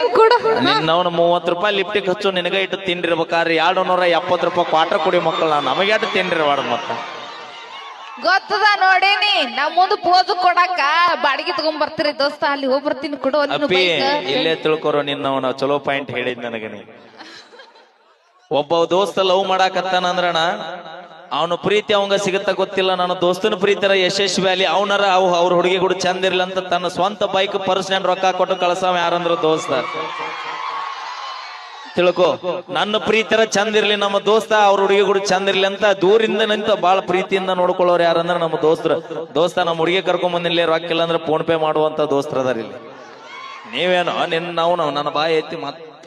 ನಿನ್ನವನ ಮೂವತ್ತು ರೂಪಾಯಿ ಲಿಫ್ಟಿಗೆ ಹಚ್ಚು ನಿನಗ ಇಟ್ಟು ತಿಂಡಿರ್ಬೇಕಾದ್ರೆ ಎರಡು ನೂರ ಎಪ್ಪತ್ತು ರೂಪಾಯಿ ಕ್ವಾರ್ಟರ್ ಕುಡಿ ಮಕ್ಕಳ ನಮಗೆ ಇಟ್ಟು ತಿಂಡಿರ್ಬಾರ್ದು ಮತ್ತ? ಗೊತ್ತದ ನೋಡೇನಿ ನಮ್ ಮುಂದ ಪೋಸ್ ಕೊಡಾಕ ಬಾಡಿಗೆ ತಗೊಂಡ್ ಬರ್ತೀರಿ ದೋಸ್ತ ಅಲ್ಲಿ ಹೋಗ್ ಬರ್ತೀನಿ ಕೊಡು ಅಪ್ಪಿ ಇಲ್ಲೇ ತಿಳ್ಕೊರೋ ನಿನ್ನವನ ಚಲೋ ಪಾಯಿಂಟ್ ಹೇಳಿದ್ ನನಗೆ ನೀ. ಒಬ್ಬ ದೋಸ್ತ ಲವ್ ಮಾಡಾಕತ್ತಾನಂದ್ರಣ ಅವನ ಪ್ರೀತಿ ಅವಂಗ ಸಿಗತ್ತ ಗೊತ್ತಿಲ್ಲ. ನನ್ನ ದೋಸ್ತನ ಪ್ರೀತಿರ ಯಶಸ್ವಿ ಅಲ್ಲಿ ಅವನರ ಅವ್ ಅವ್ರ ಹುಡುಗಿ ಕೂಡ ಚಂದ ಇರ್ಲಿ ಅಂತ ತನ್ನ ಸ್ವಂತ ಬೈಕ್ ಪರ್ಸನಲ್ ರೊಕ್ಕ ಕೊಟ್ಟು ಕಳ್ಸವ ಯಾರಂದ್ರ ದೋಸ್ತ. ತಿಳ್ಕೊ, ನನ್ನ ಪ್ರೀತಿರ ಚಂದ ಇರ್ಲಿ, ನಮ್ಮ ದೋಸ್ತ ಅವ್ರ ಹುಡುಗಿ ಕೂಡ ಚಂದ ಇರ್ಲಿ ಅಂತ ದೂರಿಂದ ನಿಂತ ಬಾಳ ಪ್ರೀತಿಯಿಂದ ನೋಡ್ಕೊಳ್ಳೋರು ಯಾರಂದ್ರ ನಮ್ಮ ದೋಸ್ತರು. ದೋಸ್ತ, ನಮ್ಮ ಹುಡುಗಿ ಕರ್ಕೊಂಡ್ ಬಂದಿಲ್ಲ ರೊಕ್ಕ ಇಲ್ಲ ಅಂದ್ರೆ ಫೋನ್ ಪೇ ಮಾಡುವಂತ ದೋಸ್ತರ ಅದಾರ ಇಲ್ಲಿ. ನೀವೇನೋ, ನಿನ್ನ ನಾವು ನನ್ನ ಬಾಯಿ ಐತಿ ಮತ್ತ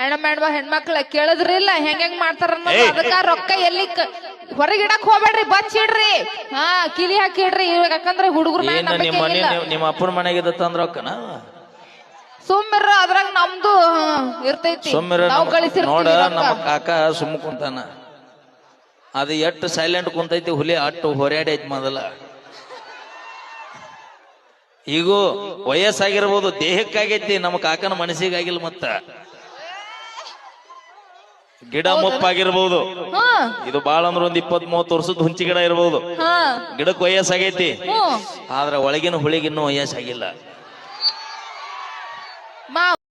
ಹೆಣ್ಣ ಮೇಡ್ಮ ಹೆಣ್ಮಕ್ಳ ಕೇಳಿದ್ರಿಲ್ಲ ಹೆಂಗ್ ಹೆಂಗ್ ಮಾಡ್ತಾರ. ಅದಕ್ಕ ರೊಕ್ಕ ಎಲ್ಲಿ ಹೊರಗಿಡಕ್ ಹೋಗ್ಬೇಡ್ರಿ ಬಚ್ಚಿಡ್ರಿ ಹಾ ಕಿಲಿ ಹಾಕಿ ಇಡ್ರಿ. ಇವಾಗ ಯಾಕಂದ್ರೆ ಹುಡುಗರು ನಿಮ್ಮ ಮನೆ ನಿಮ್ಮ ಅಪ್ಪನ ಮನೆಗೆ ತಂದ್ರ ಸುಮ್ಮರ ಸುಮ್ಮಿರ ಅದ್ರಾಗ ನಮ್ದು ಇರ್ತೈತಿ. ಸುಮ್ಮಿರ ನಾವು ನೋಡ ನಮ್ಮ ಕಾಕ ಸುಮ್ಮ ಕುಂತಾನ. ಅದು ಎಷ್ಟು ಸೈಲೆಂಟ್ ಕುಂತೈತಿ ಹುಲಿ ಅಟ್ಟು ಹೊರಾಡಿ ಐತಿ ಮೊದಲ. ಈಗೂ ವಯಸ್ಸಾಗಿರ್ಬೋದು ದೇಹಕ್ಕಾಗೈತಿ ನಮ್ಮ ಕಾಕನ ಮನಸ್ಸಿಗಾಗಿಲ್ಲ ಮತ್ತ. ಗಿಡ ಮುಪ್ಪಾಗಿರ್ಬಹುದು ಇದು ಬಾಳ ಅಂದ್ರ ಒಂದ್ ಇಪ್ಪತ್ ಮೂವತ್ತು ವರ್ಷದ ಹುಂಚಿ ಗಿಡ ಇರಬಹುದು ಗಿಡಕ್ಕೆ ವಯಸ್ಸಾಗೈತಿ. ಆದ್ರೆ ಒಳಗಿನ ಹುಳಿಗಿನ್ನೂ ವಯಸ್ಸಾಗಿಲ್ಲ.